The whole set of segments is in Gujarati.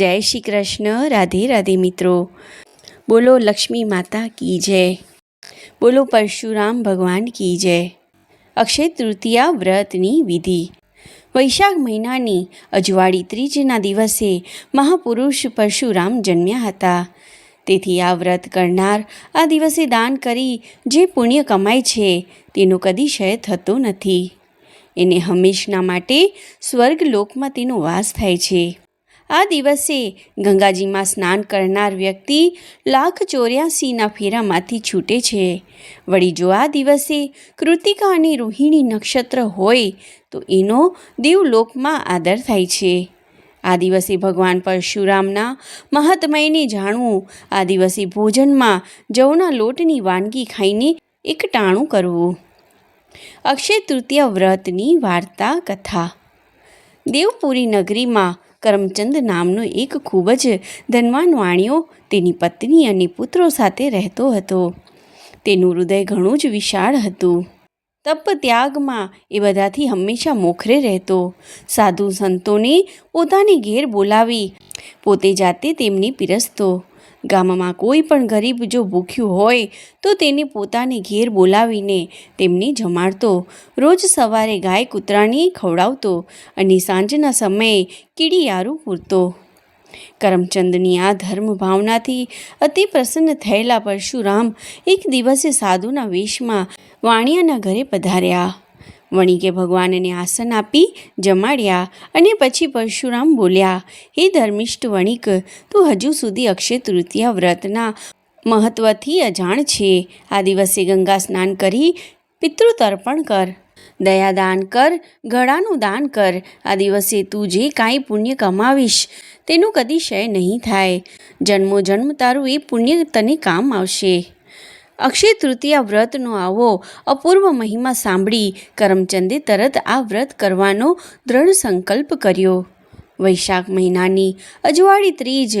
જય શ્રી કૃષ્ણ, રાધે રાધે મિત્રો. બોલો લક્ષ્મી માતા કી જય. બોલો પરશુરામ ભગવાન કી જય. અક્ષય તૃતીયા વ્રતની વિધિ. વૈશાખ મહિનાની અજવાળી ત્રીજના દિવસે મહાપુરુષ પરશુરામ જન્મ્યા હતા. તેથી આ વ્રત કરનાર આ દિવસે દાન કરી જે પુણ્ય કમાય છે, તેનો કદી ક્ષય થતો નથી. એને હંમેશના માટે સ્વર્ગલોકમાં તેનો વાસ થાય છે. આ દિવસે ગંગાજીમાં સ્નાન કરનાર વ્યક્તિ લાખ ચોર્યાસીના ફેરામાંથી છૂટે છે. વળી જો આ દિવસે કૃતિકા અને રોહિણી નક્ષત્ર હોય, તો એનો દેવલોકમાં આદર થાય છે. આ દિવસે ભગવાન પરશુરામના મહાત્મયને જાણવું, આ દિવસે ભોજનમાં જવના લોટની વાનગી ખાઈને એકટાણું કરવું. અક્ષય તૃતીય વ્રતની વાર્તા કથા દેવપુરી નગરીમાં કરમચંદ નામનો એક ખૂબ જ ધનવાન વાણિયો તેની પત્ની અને પુત્રો સાથે રહેતો હતો. તેનું હૃદય ઘણું જ વિશાળ હતું. તપ ત્યાગમાં એ બધાથી હંમેશા મોખરે રહેતો. સાધુ સંતોને પોતાની ઘેર બોલાવી, પોતે જાતે તેમની પીરસતો. ગામમાં કોઈ પણ ગરીબ જો ભૂખ્યું હોય, તો તેને પોતાને ઘેર બોલાવીને તેમને જમાડતો. રોજ સવારે ગાય કૂતરાને ખવડાવતો અને સાંજના સમયે કીડીયારું પૂરતો. કરમચંદની આ ધર્મ ભાવનાથી અતિ પ્રસન્ન થયેલા પરશુરામ એક દિવસે સાધુના વેશમાં વાણિયાના ઘરે પધાર્યા. વણિકે ભગવાનને આસન આપી જમાડ્યા અને પછી પરશુરામ બોલ્યા, હે ધર્મિષ્ઠ વણિક, તું હજુ સુધી અક્ષય તૃતીય વ્રતના મહત્વથી અજાણ છે. આ દિવસે ગંગા સ્નાન કરી પિતૃતર્પણ કર. દયાદાન કર ગળાનું દાન કર. આ દિવસે તું જે કાંઈ પુણ્ય કમાવીશ, તેનું કદી ક્ષય નહીં થાય. જન્મો જન્મ તારું એ પુણ્ય તને કામ આવશે. અક્ષય તૃતીયા વ્રતનો આવો અપૂર્વ મહિમા સાંભળી કરમચંદે તરત આ વ્રત કરવાનો દ્રઢ સંકલ્પ કર્યો. વૈશાખ મહિનાની અજવાળી ત્રીજ,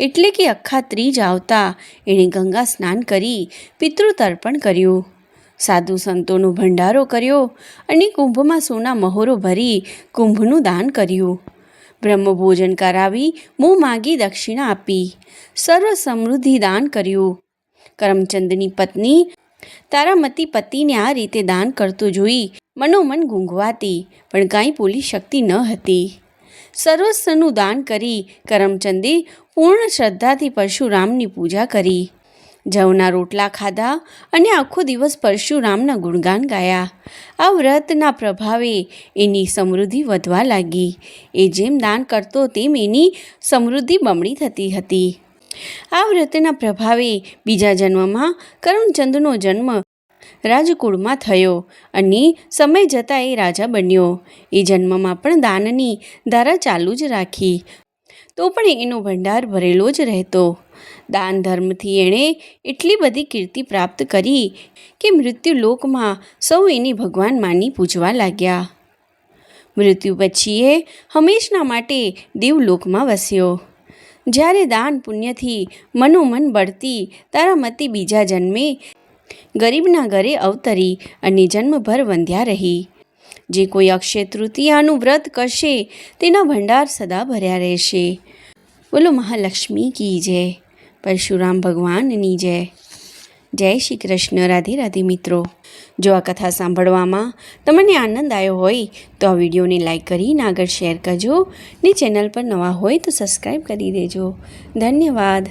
એટલે કે અખા ત્રીજ આવતા એણે ગંગા સ્નાન કરી પિતૃતર્પણ કર્યું. સાધુ સંતોનો ભંડારો કર્યો અને કુંભમાં સોના મહોરો ભરી કુંભનું દાન કર્યું. બ્રહ્મભોજન કરાવી મોં માગી દક્ષિણા આપી. સર્વ સમૃદ્ધિ દાન કર્યું. કરમચંદની પત્ની તારામતી પતિને આ રીતે દાન કરતો જોઈ મનોમન ગુંગવાતી, પણ કાંઈ બોલી શકતી ન હતી. સર્વસ્વનું દાન કરી કરમચંદે પૂર્ણ શ્રદ્ધાથી પરશુરામની પૂજા કરી. જવના રોટલા ખાધા અને આખો દિવસ પરશુરામના ગુણગાન ગાયા. આ વ્રતના પ્રભાવે એની સમૃદ્ધિ વધવા લાગી. એ જેમ દાન કરતો તેમ એની સમૃદ્ધિ બમણી થતી હતી. આ વ્રતના પ્રભાવે બીજા જન્મમાં કરમચંદનો જન્મ રાજકુળમાં થયો અને સમય જતાં એ રાજા બન્યો. એ જન્મમાં પણ દાનની ધારા ચાલુ જ રાખી. તો પણ એનો ભંડાર ભરેલો જ રહેતો. દાન ધર્મથી એણે એટલી બધી કીર્તિ પ્રાપ્ત કરી કે મૃત્યુ લોકમાં સૌ એની ભગવાન માની પૂજવા લાગ્યા. મૃત્યુ પછી એ હંમેશના માટે દેવલોકમાં વસ્યો. જ્યારે દાન પુણ્યથી મનોમન બળતી તારામતી બીજા જન્મે. ગરીબના ઘરે અવતરી અને જન્મભર વંધ્યા રહી. જે કોઈ અક્ષય તૃતીયાનું વ્રત કરશે, તેના ભંડાર સદા ભર્યા રહેશે. બોલો મહાલક્ષ્મી કી જય. પરશુરામ ભગવાનની જય. જય શ્રી કૃષ્ણ. રાધે રાધે મિત્રો. જો આ કથા સાંભળવામાં તમને આનંદ આવ્યો હોય, તો આ વિડીયોને લાઈક કરીને આગળ શેર કરજો. ને ચેનલ પર નવા હોય તો સબસ્ક્રાઈબ કરી દેજો. ધન્યવાદ.